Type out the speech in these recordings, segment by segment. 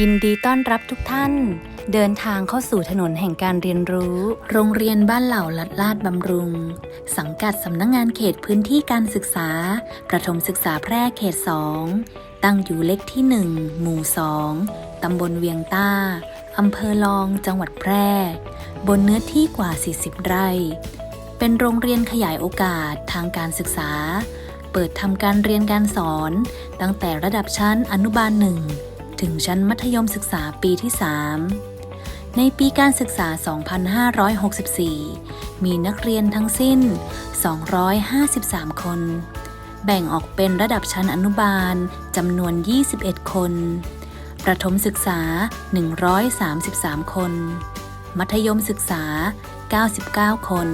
ยินดีต้อนรับทุกท่าน เดินทางเข้าสู่ถนนแห่งการเรียนรู้ โรงเรียนบ้านเหล่าลัดลาดบำรุง สังกัดสำนักงงานเขตพื้นที่การศึกษา ประถมศึกษาแพร่เขต 2 ตั้งอยู่เลขที่ 1 หมู่ 2 ตำบลเวียงต้า อำเภอลอง จังหวัดแพร่ บนเนื้อที่กว่า 40 ไร่ เป็นโรงเรียนขยายโอกาสทางการศึกษา เปิดทำการเรียนการสอน ตั้งแต่ระดับชั้นอนุบาลหนึ่ง ถึงชั้นมัธยมศึกษาปีที่ 3 ในปีการศึกษา 2564 มีนักเรียนทั้งสิ้น 253 คน แบ่งออกเป็นระดับชั้นอนุบาลจำนวน 21 คน ประถมศึกษา 133 คน มัธยมศึกษา 99 คน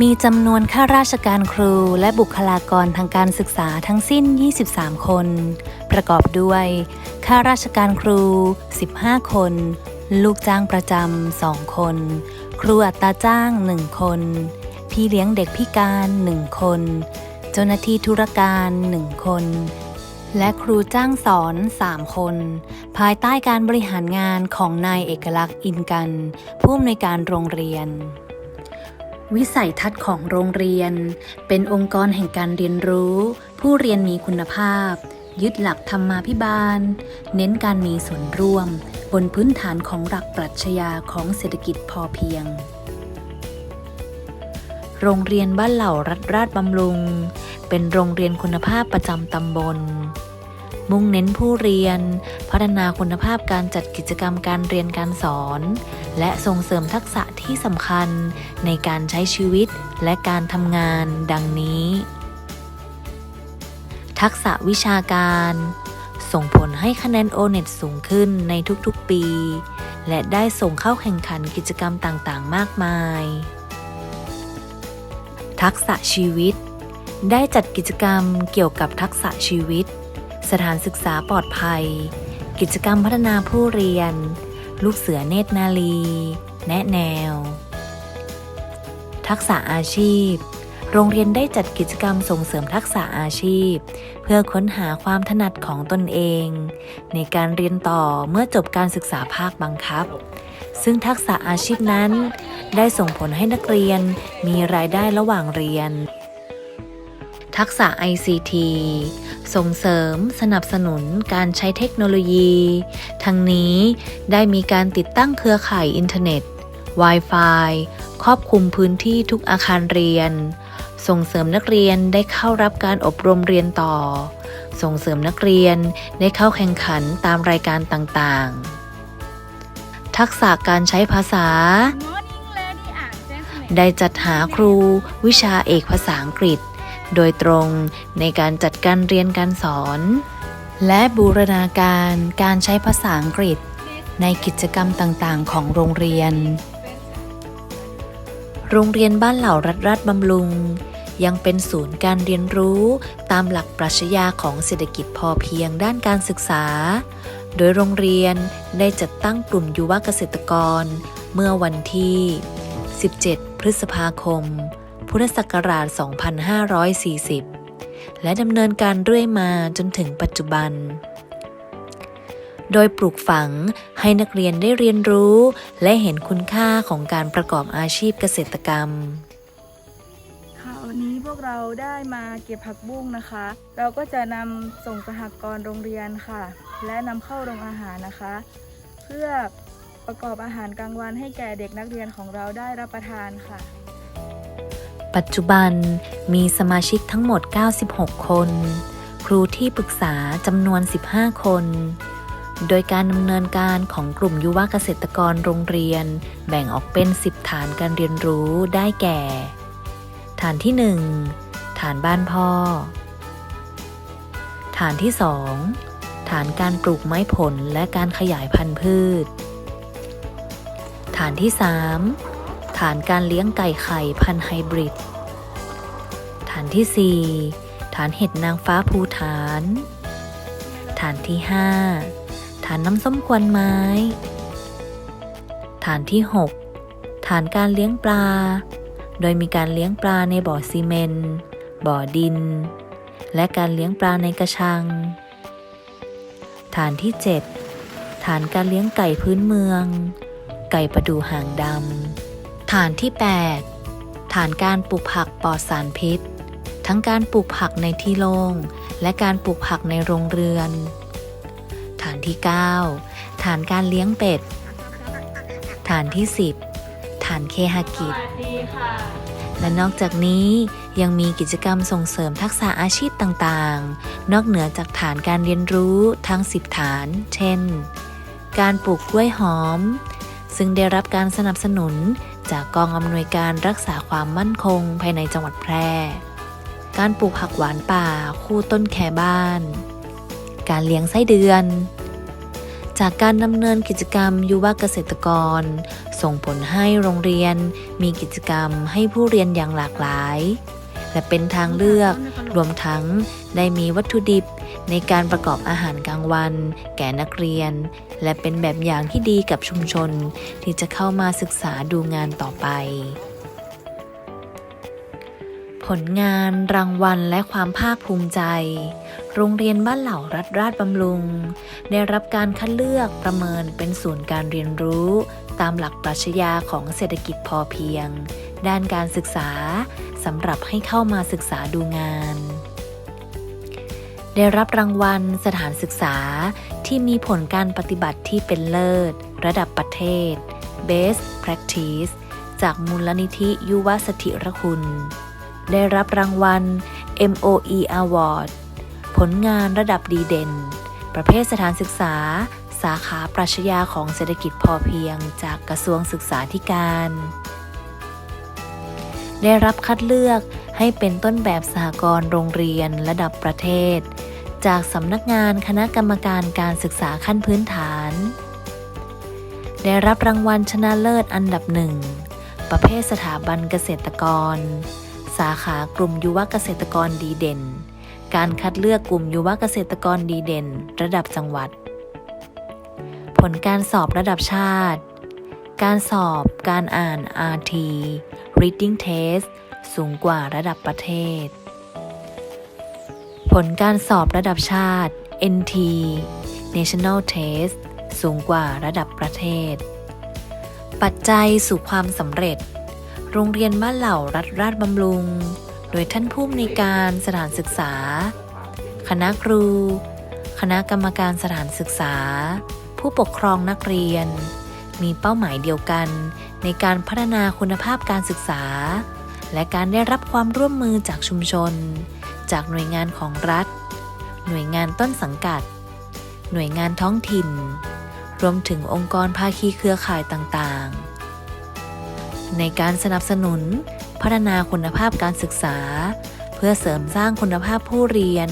มีจำนวนข้าราชการครูและบุคลากรทางการศึกษาทั้งสิ้น 23 คน ประกอบด้วยข้าราชการครู 15 คน ลูกจ้างประจำ 2 คน ครูอัตราจ้าง 1 คน พี่เลี้ยงเด็กพิการ 1 คน เจ้าหน้าที่ธุรการ 1 คนและครูจ้างสอน 3 คน ภายใต้การบริหารงานของนายเอกลักษณ์อินกัน ผู้อำนวยการโรงเรียน วิสัยทัศน์ของโรงเรียน เป็นองค์กรแห่งการเรียนรู้ ผู้เรียนมีคุณภาพ ยึดหลักธรรมาภิบาล เน้นการมีส่วนร่วม บนพื้นฐานของหลักปรัชญาของเศรษฐกิจพอเพียง โรงเรียนบ้านเหล่ารัฐราชบำรุง เป็นโรงเรียนคุณภาพประจำตำบล มุ่งเน้นผู้เรียน พัฒนาคุณภาพการจัดกิจกรรมการเรียนการสอน และส่งเสริมทักษะที่สำคัญในการใช้ชีวิตและการทำงานดังนี้ ทักษะวิชาการ ส่งผลให้คะแนนโอเน็ตสูงขึ้นในทุกๆปี และได้ส่งเข้าแข่งขันกิจกรรมต่างๆ มากมาย ทักษะชีวิต ได้จัดกิจกรรมเกี่ยวกับทักษะชีวิต สถานศึกษาปลอดภัย กิจกรรมพัฒนาผู้เรียน ลูกเสือเนตรนาลี แนะแนว ทักษะอาชีพ โรงเรียนได้จัดกิจกรรมส่งเสริมทักษะอาชีพ เพื่อค้นหาความถนัดของตนเอง ในการเรียนต่อเมื่อจบการศึกษาภาคบังคับ ซึ่งทักษะอาชีพนั้น ได้ส่งผลให้นักเรียนมีรายได้ระหว่างเรียน ทักษะ ICT ส่งเสริมสนับสนุนการใช้เทคโนโลยี ทั้งนี้ได้มีการติดตั้งเครือข่ายอินเทอร์เน็ต Wi-Fi ครอบคลุมพื้นที่ทุกอาคารเรียน ส่งเสริมนักเรียนได้เข้ารับการอบรมเรียนต่อ ส่งเสริมนักเรียนได้เข้าแข่งขันตามรายการต่างๆ ทักษะการใช้ภาษา Morning Lady and Gentlemen ได้จัดหาครูวิชาเอกภาษาอังกฤษ โดยตรงในการจัดการเรียนการสอน และบูรณาการการใช้ภาษาอังกฤษ ในกิจกรรมต่างๆ ของโรงเรียน โรงเรียนบ้านเหล่ารัฐราชบำรุง ยังเป็นศูนย์การเรียนรู้ตามหลักปรัชญาของเศรษฐกิจพอเพียงด้านการศึกษา โดยโรงเรียนได้จัดตั้งกลุ่มยุวเกษตรกร เมื่อวันที่ 17 พฤษภาคม พุทธศักราช 2540 และดำเนินการเรื่อยมาจนถึงปัจจุบัน โดยปลูกฝังให้นักเรียนได้เรียนรู้ และเห็นคุณค่าของการประกอบอาชีพเกษตรกรรมค่ะวันนี้พวกเราได้มาเก็บผักบุ้งนะคะ เราก็จะนำส่งสหกรณ์โรงเรียนค่ะ และนำเข้าโรงอาหารนะคะ เพื่อประกอบอาหารกลางวันให้แก่เด็กนักเรียนของเราได้รับประทานค่ะ ปัจจุบันมีสมาชิกทั้งหมด 96 คน ครูที่ปรึกษาจำนวน 15 คน โดยการดำเนินการของกลุ่มยุวเกษตรกรโรงเรียน แบ่งออกเป็น 10 ฐานการเรียนรู้ได้แก่ ฐานที่ 1 ฐานบ้านพ่อ ฐานที่ 2 ฐานการปลูกไม้ผลและการขยายพันธุ์พืช ฐานที่ 3 ฐานการเลี้ยงไก่ไข่พันไฮบริด ฐานที่ 4 ฐานเห็ดนางฟ้าภูฐาน ฐานที่ 5 ฐานน้ำส้มควันไม้ ฐานที่ 6 ฐานการเลี้ยงปลา โดยมีการเลี้ยงปลาในบ่อซีเมนต์บ่อดิน และการเลี้ยงปลาในกระชังฐฐานที่ 7 ฐานการเลี้ยงไก่พื้นเมือง ไก่ประดูหางดำ ฐานที่ 8 ฐานการปลูกผักปลอดสารพิษ ทั้งการปลูกผักในที่โล่งและการปลูกผักในโรงเรือน ฐานที่ 9 ฐานการเลี้ยงเป็ด ฐานที่ 10 ฐานเคหกิจสวัสดีค่ะและนอกจากนี้ยังมีกิจกรรมส่งเสริมทักษะอาชีพต่างๆ นอกเหนือจากฐานการเรียนรู้ทั้ง 10 ฐาน เช่น การปลูกกล้วยหอมซึ่งได้รับการสนับสนุน จากกองอำนวยการรักษาความมั่นคงภายในจังหวัดแพร่ การปลูกผักหวานป่า คู่ต้นแคบ้าน การเลี้ยงไส้เดือน จากการดำเนินกิจกรรมยุวเกษตรกร ส่งผลให้โรงเรียนมีกิจกรรมให้ผู้เรียนอย่างหลากหลาย และเป็นทางเลือกรวมทั้งได้มีวัตถุดิบ ในการประกอบอาหารกลางวัน แก่นักเรียน และเป็นแบบอย่างที่ดีกับชุมชน ที่จะเข้ามาศึกษาดูงานต่อไป ผลงานรางวัลและความภาคภูมิใจ โรงเรียนบ้านเหล่ารัฐราชบำรุง ได้รับการคัดเลือกประเมินเป็นศูนย์การเรียนรู้ ตามหลักปรัชญาของเศรษฐกิจพอเพียง ด้านการศึกษาสำหรับให้เข้ามาศึกษาดูงาน ได้รับรางวัลสถานศึกษาที่มีผลการปฏิบัติที่เป็นเลิศ ระดับประเทศ Best Practice จากมูลนิธิยุวสถิรคุณ ได้รับรางวัล MOE Award ผลงานระดับดีเด่น ประเภทสถานศึกษา สาขาปรัชญาของเศรษฐกิจพอเพียง จากกระทรวงศึกษาธิการ ได้รับคัดเลือกให้เป็นต้นแบบสหกรณ์โรงเรียนระดับประเทศ จากสำนักงานคณะกรรมการการศึกษาขั้นพื้นฐาน ได้รับรางวัลชนะเลิศอันดับหนึ่ง ประเภทสถาบันเกษตรกร สาขากลุ่มยุวเกษตรกรดีเด่น การคัดเลือกกลุ่มยุวเกษตรกรดีเด่น ระดับจังหวัด ผลการสอบระดับชาติ การสอบการอ่าน RT Reading Test สูงกว่าระดับประเทศ ผลการสอบระดับชาติ NT National Test สูงกว่าระดับประเทศ ปัจจัยสู่ความสำเร็จ โรงเรียนบ้านเหล่ารัฐราชบำรุง โดยท่านผู้อำนวยการสถานศึกษา คณะครู คณะกรรมการสถานศึกษา ผู้ปกครองนักเรียน มีเป้าหมายเดียวกัน ในการพัฒนาคุณภาพการศึกษา และการได้รับความร่วมมือจากชุมชน จากหน่วยงานของรัฐ หน่วยงานต้นสังกัด หน่วยงานท้องถิ่น รวมถึงองค์กรภาคีเครือข่ายต่างๆ ในการสนับสนุน พัฒนาคุณภาพการศึกษา เพื่อเสริมสร้างคุณภาพผู้เรียน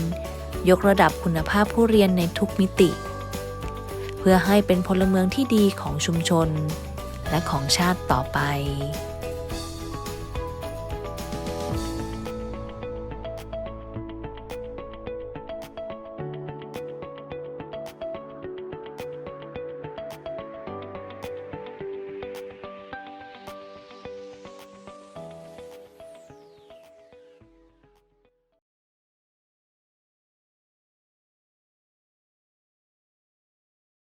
ยกระดับคุณภาพผู้เรียนในทุกมิติ เพื่อให้เป็นพลเมืองที่ดีของชุมชน และของชาติต่อไป